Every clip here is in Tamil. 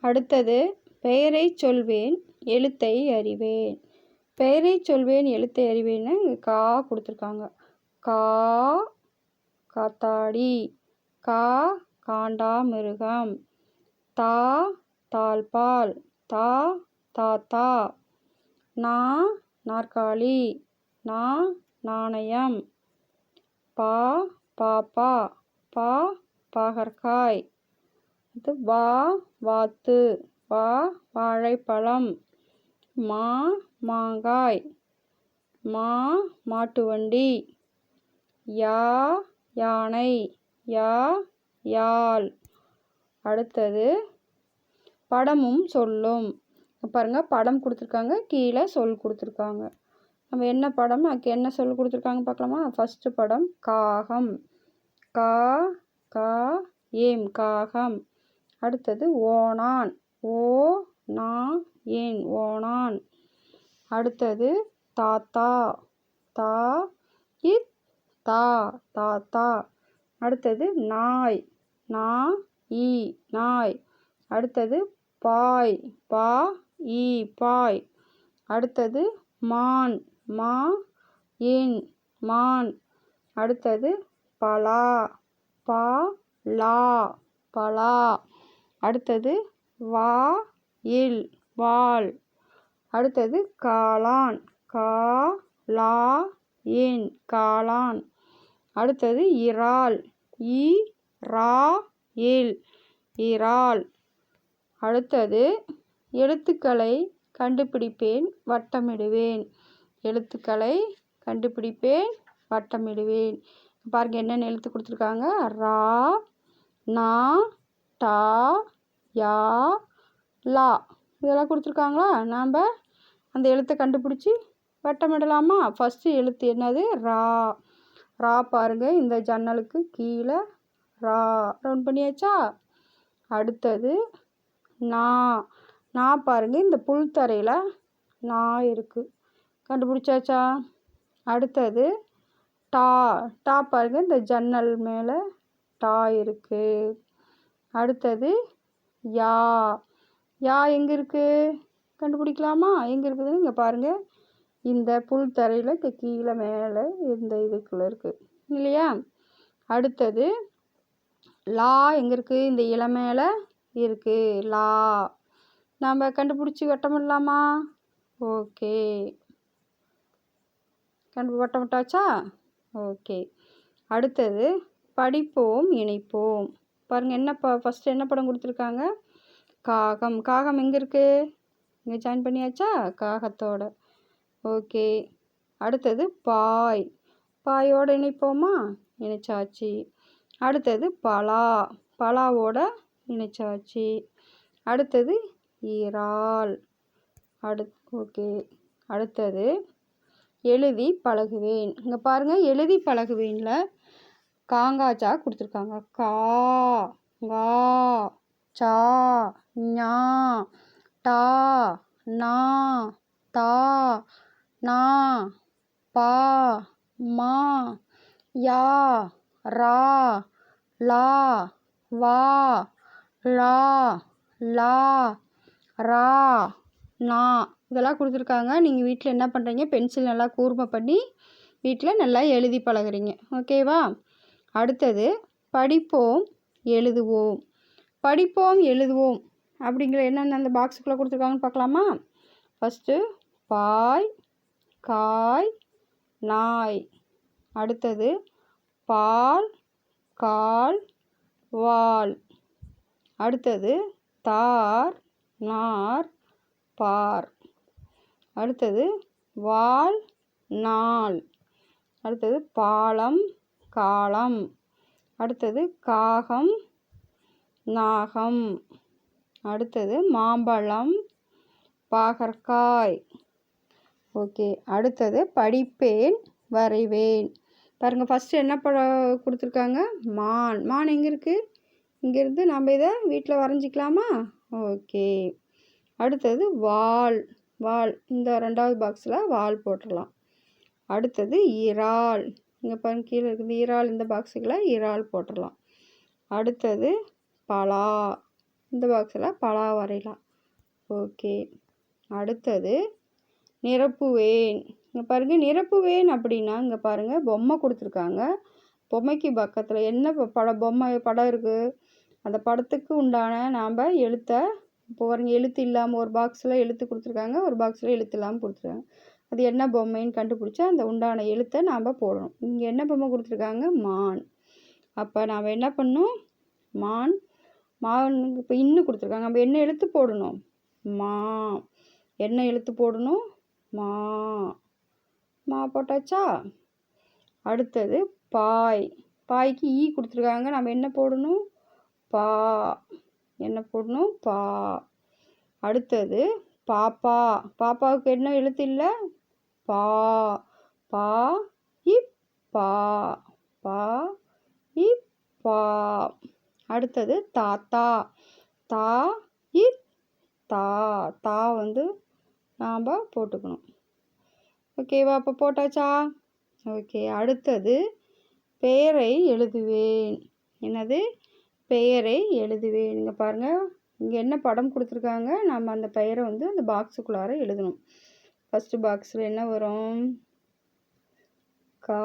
அடுத்தது பெயரை சொல்வேன் எழுத்தை அறிவேன். பெயரை சொல்வேன் எழுத்தை அறிவேன்னு இங்கே கா கொடுத்துருக்காங்க. கா காத்தாடி. கா காண்டாமிருகம் தா தாழ்பால். தா தாத்தா. நா நாற்காலி. நா நாணயம். பா பாப்பா. பா பாகற்காய். இது வா வாத்து. வா வாழைப்பழம். மா மாங்காய். மா மாட்டு வண்டி யா யானை. யா யாழ். அடுத்தது படமும் சொல்லும். பாருங்க படம் கொடுத்துருக்காங்க கீழே சொல் கொடுத்துருக்காங்க. நம்ம என்ன படம் அதுக்கு என்ன சொல் கொடுத்துருக்காங்க பார்க்கலாமா? ஃபஸ்ட்டு படம் காகம். கா கா ஏம் காகம். அடுத்தது ஓணான் ஓ நா ஏன் ஓணான் அடுத்தது தாத்தா. தா இத் தா தாத்தா. அடுத்தது நாய். நா ஈ நாய். அடுத்தது பாய் பா ஈ பாய். அடுத்தது மான் மா இன் மான். அடுத்தது பலா பா லா பலா. அடுத்தது வா இல் வால் அடுத்தது காளான் கா லா இன் காளான். அடுத்தது இறால் இ ரா இல் இறால். அடுத்தது எழுத்துக்களை கண்டுபிடிப்பேன் வட்டமிடுவேன். எழுத்துக்களை கண்டுபிடிப்பேன் வட்டமிடுவேன். பாருங்கள் என்னென்ன எழுத்து கொடுத்துருக்காங்க? ரா நா டா யா லா. இதெல்லாம் கொடுத்துருக்காங்களா? நாம் அந்த எழுத்தை கண்டுபிடிச்சி வட்டமிடலாமா? ஃபஸ்ட்டு எழுத்து என்னது? ரா. ரா பாருங்கள் இந்த ஜன்னலுக்கு கீழே ரா. ரவுண்ட் பண்ணியாச்சா? அடுத்தது நா. நா பாருங்கள் இந்த புல் தரையில் நா இருக்குது கண்டுபிடிச்சாச்சா? அடுத்தது டா. டா பாருங்கள் இந்த ஜன்னல் மேலே டா இருக்குது அடுத்தது யா. யா எங்கே இருக்குது கண்டுபிடிக்கலாமா? எங்கே இருக்குதுன்னு இங்கே பாருங்கள் இந்த புல் தரையில் இங்கே கீழே மேலே இந்த இதுக்குள்ளே இருக்குது இல்லையா? அடுத்தது லா எங்கே இருக்குது இந்த இலை மேலே இருக்குது லா. நாம் கண்டுபிடிச்சி வட்டமிடலாமா? ஓகே. கண்டு வட்டமிட்டாச்சா? ஓகே. அடுத்தது படிப்போம் இணைப்போம். பாருங்கள் என்ன ப ஃபஸ்ட்டு என்ன படம் கொடுத்துருக்காங்க? காகம். காகம் எங்கே இருக்குது இங்கே ஜாயின் பண்ணியாச்சா? காகத்தோட. ஓகே. அடுத்தது பாய். பாயோட இணைப்போமா? இணைச்சாச்சு. அடுத்தது பலா. பலாவோட இணைச்சாச்சு. அடுத்தது இறால். அடு ஓகே. அடுத்தது எழுதி பழகுவேன். இங்கே பாருங்கள் எழுதி பழகுவேனில். காங்காச்சா கொடுத்துருக்காங்க. கா கா சா ஞா டா நா தா நா பா மா யா ரா லா வா லா லா ரா நா. இதெல்லாம் கொடுத்துருக்காங்க. நீங்கள் வீட்டில் என்ன பண்ணுறீங்க பென்சில் நல்லா கூர்மை பண்ணி வீட்டில் நல்லா எழுதி பழகுறீங்க. ஓகேவா? அடுத்தது படிப்போம் எழுதுவோம். படிப்போம் எழுதுவோம் அப்படிங்கிற என்னென்ன அந்த பாக்ஸுக்குள்ளே கொடுத்துருக்காங்கன்னு பார்க்கலாமா? ஃபஸ்ட்டு பாய் காய் நாய். அடுத்தது பால் கால் வால். அடுத்தது தார் நார் பார். அடுத்தது வால் நாள். அடுத்தது பாலம் காலம். அடுத்தது காகம் நாகம். அடுத்தது மாம்பழம் பாகற்காய். ஓகே. அடுத்தது படிப்பேன் வரைவேன். பாருங்கள் ஃபஸ்ட்டு என்ன படம் கொடுத்துருக்காங்க? மான். மான் எங்கே இருக்குது இங்கேருந்து நம்ம இதை வீட்டில் வரைஞ்சிக்கலாமா? ஓகே. அடுத்தது வால். வால். இந்த ரெண்டாவது பாக்ஸில் வால் போட்டுடலாம் அடுத்தது இறால். இங்கே பாருங்க கீழே இருக்குது இறால் இந்த பாக்ஸுக்குள்ளே இறால் போட்டுடலாம் அடுத்தது பலா. இந்த பாக்ஸில் பலா வரையலாம். ஓகே. அடுத்தது நிரப்புவேன் இங்கே பாருங்கள் நிரப்புவேன் அப்படின்னா இங்கே பாருங்கள் பொம்மை கொடுத்துருக்காங்க. பொம்மைக்கு பக்கத்தில் என்ன ப- பட பொம்மை படம் இருக்குது அந்த படத்துக்கு உண்டான நாம் எழுத்தை இப்போ பாருங்கள் எழுத்து இல்லாமல் ஒரு பாக்ஸில் எழுத்து கொடுத்துருக்காங்க ஒரு பாக்ஸில் எழுத்து இல்லாமல் கொடுத்துருக்காங்க. அது என்ன பொம்மைன்னு கண்டுபிடிச்சா அந்த உண்டான எழுத்தை நாம் போடணும். இங்கே என்ன பொம்மை கொடுத்துருக்காங்க? மான். அப்போ நாம் என்ன பண்ணணும்? மான். மானுக்கு இப்போ இன்னும் கொடுத்துருக்காங்க. நம்ம என்ன எழுத்து போடணும்? மா. என்ன எழுத்து போடணும்? மா. மா போட்டாச்சா? அடுத்தது பாய். பாய்க்கு ஈ கொடுத்துருக்காங்க. நம்ம என்ன போடணும்? பா. என்ன போடணும்? பா. அடுத்தது பாப்பா. பாப்பாவுக்கு என்ன எழுத்து இல்லை? பா பா இப்பா பா பா பா. அடுத்தது தாத்தா. தா இ தா. தா வந்து நாம் போட்டுக்கணும். ஓகேவா அப்போ போட்டாச்சா? ஓகே அடுத்தது பெயரை எழுதுவேன். என்னது? பெயரை எழுதுவேன். இங்கே பாருங்கள் இங்கே என்ன படம் கொடுத்துருக்காங்க? நம்ம அந்த பெயரை வந்து அந்த பாக்ஸுக்குள்ளார எழுதணும். ஃபஸ்ட்டு பாக்ஸில் என்ன வரும்? கா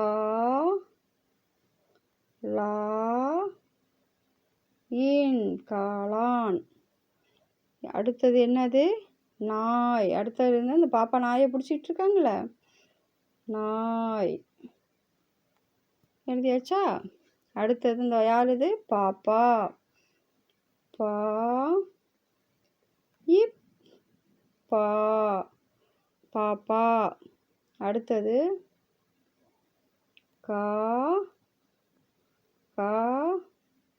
லா இன் காளான். அடுத்தது என்னது? நாய். அடுத்தது என்ன இந்த பாப்பா நாயை பிடிச்சிட்டு இருக்காங்களே நாய். எழுதியாச்சா? அடுத்தது இந்த யார் இது? பாப்பா. பா இப் பா. பாப்பா. அடுத்தது கா கா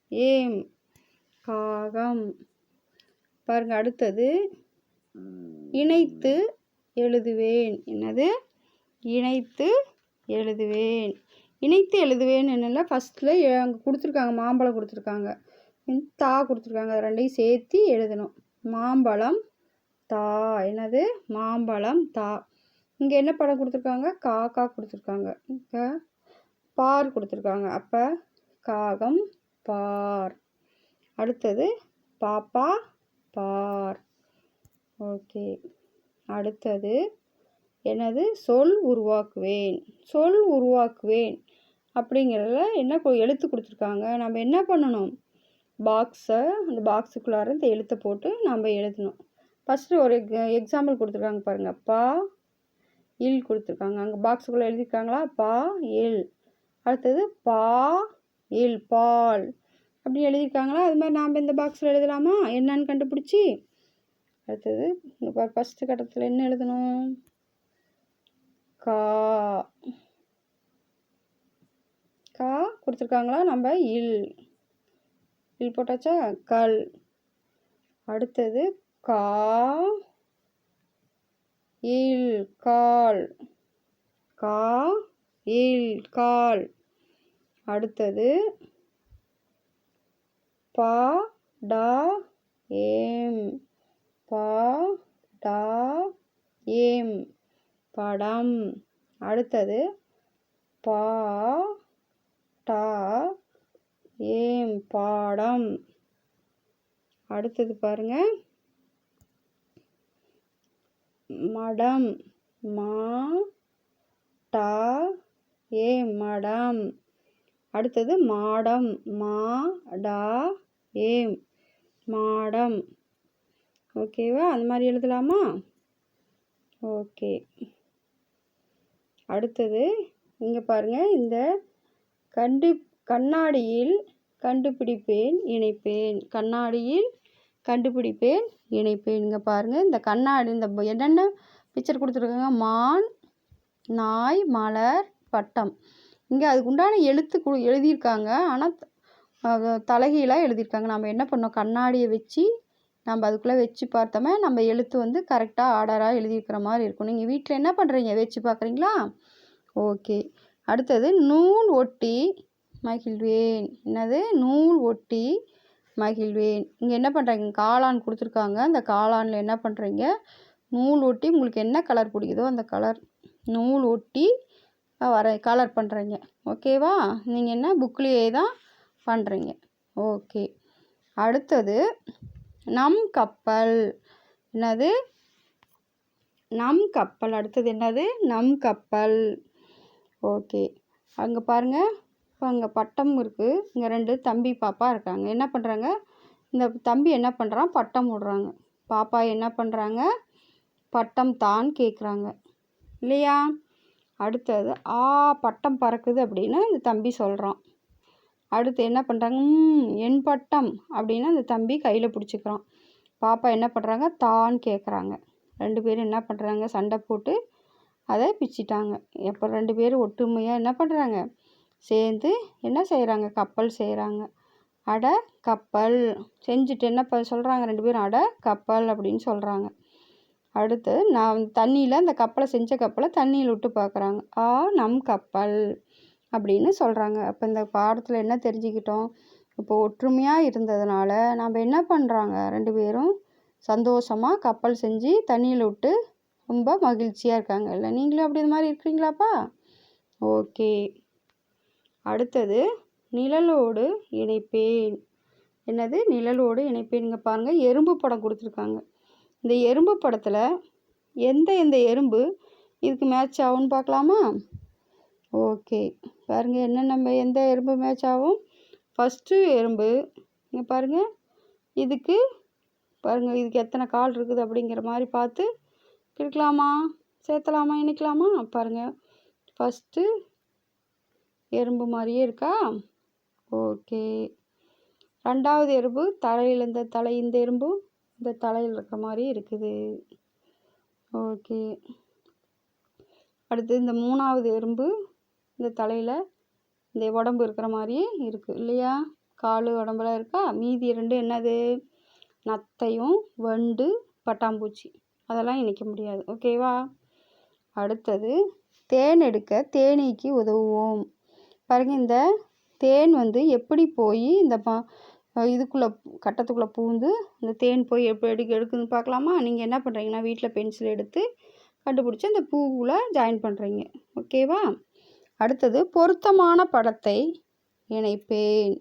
ஏம் காகம். பாருங்க அடுத்தது இணைத்து எழுதுவேன். என்னது? இணைத்து எழுதுவேன். இணைத்து எழுதுவேன் என்னென்ன? ஃபஸ்ட்டில் அங்கே கொடுத்துருக்காங்க மாம்பழம் கொடுத்துருக்காங்க. தா கொடுத்துருக்காங்க ரெண்டையும் சேர்த்து எழுதணும். மாம்பழம் தா என்னது? மாம்பழம் தா. இங்கே என்ன படம் கொடுத்துருக்காங்க? காக்கா கொடுத்துருக்காங்க. இங்கே பார் கொடுத்துருக்காங்க. அப்போ காகம் பார். அடுத்தது பாப்பா பார். ஓகே. அடுத்தது என்னது? சொல் உருவாக்குவேன். சொல் உருவாக்குவேன். அப்படிங்கிறதுல என்ன எழுத்து கொடுத்துருக்காங்க. நம்ம என்ன பண்ணணும்? பாக்ஸை அந்த பாக்ஸுக்குள்ளார இந்த எழுத்தை போட்டு நம்ம எழுதணும். ஃபஸ்ட்டு ஒரு எக்ஸாம்பிள் கொடுத்துருக்காங்க பாருங்கள் பா இல் கொடுத்துருக்காங்க. அங்கே பாக்ஸுக்குள்ளே எழுதியிருக்காங்களா? பா இல். அடுத்தது பா இல் பால். அப்படி எழுதியிருக்காங்களா? அது மாதிரி நாம் இந்த பாக்ஸில் எழுதலாமா? என்னன்னு கண்டுபிடிச்சி. அடுத்தது ஃபஸ்ட்டு கட்டத்தில் என்ன எழுதணும்? கா. கா கொடுத்துருக்காங்களா? நம்ம இல். இல் போட்டாச்சா? கல். அடுத்தது கா இல் கால். கா இல் கால். அடுத்தது பா டா ஏம். பா டா ஏம். படம். அடுத்தது பா டா ஏம். பாடம். அடுத்தது பாருங்க. மடம் மா டா ஏ மடம். அடுத்தது மாடம் மா டா ஏ மாடம். ஓகேவா அந்த மாதிரி எழுதலாமா? ஓகே அடுத்தது இங்கே பாருங்கள் இந்த கண்டு கண்ணாடியில் கண்டுபிடிப்பேன் இணைப்பேன். கண்ணாடியில் கண்டுபிடிப்பேன் இணைப்பேன். இங்கே பாருங்கள் இந்த கண்ணாடி இந்த என்னென்ன பிக்சர் கொடுத்துருக்காங்க? மான் நாய் மலர் பட்டம். இங்கே அதுக்கு உண்டான எழுத்து கு எழுதியிருக்காங்க. ஆனால் தலைகீழாக எழுதியிருக்காங்க. நம்ம என்ன பண்ணோம்? கண்ணாடியை வச்சு நம்ம அதுக்குள்ளே வச்சு பார்த்தோமே நம்ம எழுத்து வந்து கரெக்டாக ஆர்டராக எழுதியிருக்கிற மாதிரி இருக்கும். நீங்கள் வீட்டில் என்ன பண்ணுறீங்க வச்சு பார்க்குறீங்களா? ஓகே. அடுத்தது நூல் ஒட்டி மகிழ்வேன். என்னது? நூல் ஒட்டி மகிழ்வேன். இங்கே என்ன பண்ணுறீங்க காளான் கொடுத்துருக்காங்க. அந்த காளானில் என்ன பண்ணுறீங்க நூல் ஒட்டி உங்களுக்கு என்ன கலர் பிடிக்குதோ அந்த கலர் நூல் ஒட்டி வர கலர் பண்ணுறீங்க ஓகேவா நீங்கள் என்ன? புக்லேயே தான் பண்ணுறீங்க ஓகே அடுத்தது நம் கப்பல். என்னது? நம் கப்பல். அடுத்தது என்னது? நம் கப்பல். ஓகே அங்கே பாருங்கள் இப்போ அங்கே பட்டம் இருக்குது இங்கே ரெண்டு தம்பி பாப்பா இருக்காங்க. என்ன பண்ணுறாங்க இந்த தம்பி என்ன பண்ணுறான் பட்டம் விடுறாங்க பாப்பா என்ன பண்ணுறாங்க பட்டம் தான் கேட்குறாங்க இல்லையா? அடுத்தது ஆ பட்டம் பறக்குது அப்படின்னு இந்த தம்பி சொல்கிறான் அடுத்து என்ன பண்ணுறாங்க "ம், என் பட்டம் அப்படின்னு அந்த தம்பி கையில் பிடிச்சிக்கிறான். பாப்பா என்ன பண்ணுறாங்க தான் கேட்குறாங்க ரெண்டு பேரும் என்ன பண்ணுறாங்க சண்டை போட்டு அதை பிச்சிட்டாங்க. எப்போ ரெண்டு பேரும் ஒற்றுமையாக என்ன பண்ணுறாங்க சேர்ந்து என்ன செய்கிறாங்க கப்பல் செய்கிறாங்க அட கப்பல். செஞ்சுட்டு என்ன ப சொல்கிறாங்க ரெண்டு பேரும். அட கப்பல் அப்படின்னு சொல்கிறாங்க அடுத்து நான் தண்ணியில் அந்த கப்பலை செஞ்ச கப்பலை தண்ணியில் விட்டு பார்க்குறாங்க. ஆ நம் கப்பல் அப்படின்னு சொல்கிறாங்க அப்போ இந்த பாடத்தில் என்ன தெரிஞ்சுக்கிட்டோம்? இப்போ ஒற்றுமையாக இருந்ததுனால நம்ம என்ன பண்ணுறாங்க ரெண்டு பேரும் சந்தோஷமாக கப்பல் செஞ்சு தண்ணியில் விட்டு ரொம்ப மகிழ்ச்சியாக இருக்காங்க. இல்லை நீங்களும் அப்படி இந்த மாதிரி இருக்கிறீங்களாப்பா? ஓகே. அடுத்தது நிழலோடு இணைப்பேன். என்னது? நிழலோடு இணைப்பேனுங்க பாருங்கள் எறும்பு படம் கொடுத்துருக்காங்க. இந்த எறும்பு படத்தில் எந்த எந்த எறும்பு இதுக்கு மேட்ச் ஆகும்னு பார்க்கலாமா? ஓகே. பாருங்கள் என்ன நம்ம எந்த எறும்பு மேட்ச் ஆகும்? ஃபஸ்ட்டு எறும்பு இங்கே பாருங்கள் இதுக்கு பாருங்கள் இதுக்கு எத்தனை கால் இருக்குது அப்படிங்கிற மாதிரி பார்த்து கிறுக்கலாமா? சேர்த்தலாமா? இணைக்கலாமா? பாருங்கள் ஃபஸ்ட்டு எறும்பு மாதிரியே இருக்கா? ஓகே. ரெண்டாவது எறும்பு தலையில் இந்த தலை இந்த எறும்பு இந்த தலையில் இருக்கிற மாதிரி இருக்குது. ஓகே. அடுத்து இந்த மூணாவது எறும்பு இந்த தலையில் இந்த உடம்பு இருக்கிற மாதிரியே இருக்குது இல்லையா? கால் உடம்புலாம் இருக்கா? மீதி ரெண்டு என்னது? நத்தையும் வண்டு பட்டாம்பூச்சி. அதெல்லாம் இணைக்க முடியாது. ஓகேவா? அடுத்தது தேன் எடுக்க தேனீக்கு உதவுவோம். பாருங்கள் இந்த தேன் வந்து எப்படி போய் இந்த பா இதுக்குள்ளே கட்டத்துக்குள்ளே பூந்து இந்த தேன் போய் எப்படி எடுக்க எடுக்குதுன்னு பார்க்கலாமா? நீங்கள் என்ன பண்ணுறீங்கன்னா வீட்டில் பென்சில் எடுத்து கண்டுபிடிச்சி அந்த பூவில் ஜாயின் பண்ணுறீங்க ஓகேவா அடுத்தது பொருத்தமான படத்தை இணைப்பேன்.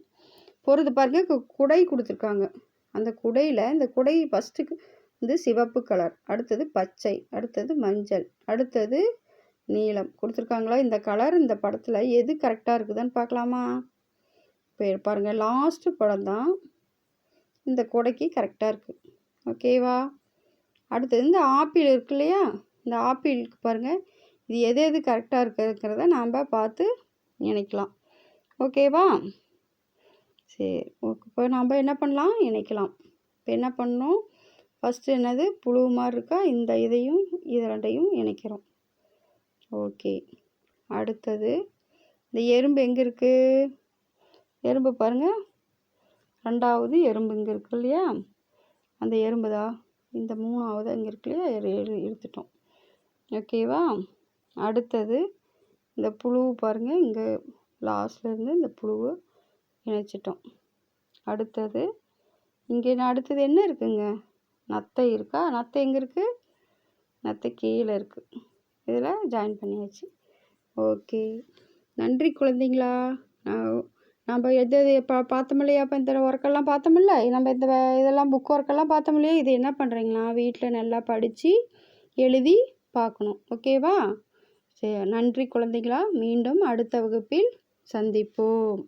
பொறுத்து பாருங்க குடை கொடுத்துருக்காங்க. அந்த குடையில் இந்த குடை ஃபஸ்ட்டுக்கு வந்து சிவப்பு கலர் அடுத்தது பச்சை. அடுத்தது மஞ்சள். அடுத்தது நீளம். கொடுத்துருக்காங்களா? இந்த கலர் இந்த படத்தில் எது கரெக்டாக இருக்குதுன்னு பார்க்கலாமா? இப்போ பாருங்கள் லாஸ்ட்டு படம் தான் இந்த குடைக்கு கரெக்டாக இருக்குது ஓகேவா அடுத்தது இந்த ஆப்பிள் இருக்கு இல்லையா? இந்த ஆப்பிளுக்கு பாருங்கள் இது எது எது கரெக்டாக இருக்குங்கிறத நாம் பார்த்து இணைக்கலாம். ஓகேவா சரி ஓகே. இப்போ நாம் என்ன பண்ணலாம்? இணைக்கலாம். இப்போ என்ன பண்ணணும்? ஃபஸ்ட்டு என்னது? புழு மாதிரி இருக்கா? இந்த இதையும் இது ரெண்டையும் இணைக்கிறோம். ஓகே. அடுத்தது இந்த எறும்பு எங்கே இருக்குது எறும்பு பாருங்கள் ரெண்டாவது எறும்பு இங்கே இருக்கு இல்லையா? அந்த எறும்பு தான் இந்த மூணாவது இங்கே இருக்கு இல்லையா? எடு- எடுத்துட்டோம் ஓகேவா அடுத்தது இந்த புழு பாருங்கள் இங்கே லாஸ்ட்லேருந்து இந்த புழுவை இணைச்சிட்டோம். அடுத்தது இங்கே நான் அடுத்தது என்ன இருக்குங்க? நத்தை இருக்கா? நத்தை எங்கே இருக்குது நத்தை கீழே இருக்குது இதில் ஜாயின் பண்ணியாச்சு. ஓகே நன்றி குழந்தைங்களா. நான் நம்ம எது எது இப்போ பார்த்தோமில்லையா இப்போ இந்த ஒர்க்கெல்லாம் பார்த்தோமில்ல நம்ம இந்த இதெல்லாம் புக் ஒர்க்கெல்லாம் பார்த்தோமில்லையா இது என்ன பண்ணுறீங்களா வீட்டில் நல்லா படித்து எழுதி பார்க்கணும். ஓகேவா சரி நன்றி குழந்தைங்களா. மீண்டும் அடுத்த வகுப்பில் சந்திப்போம்.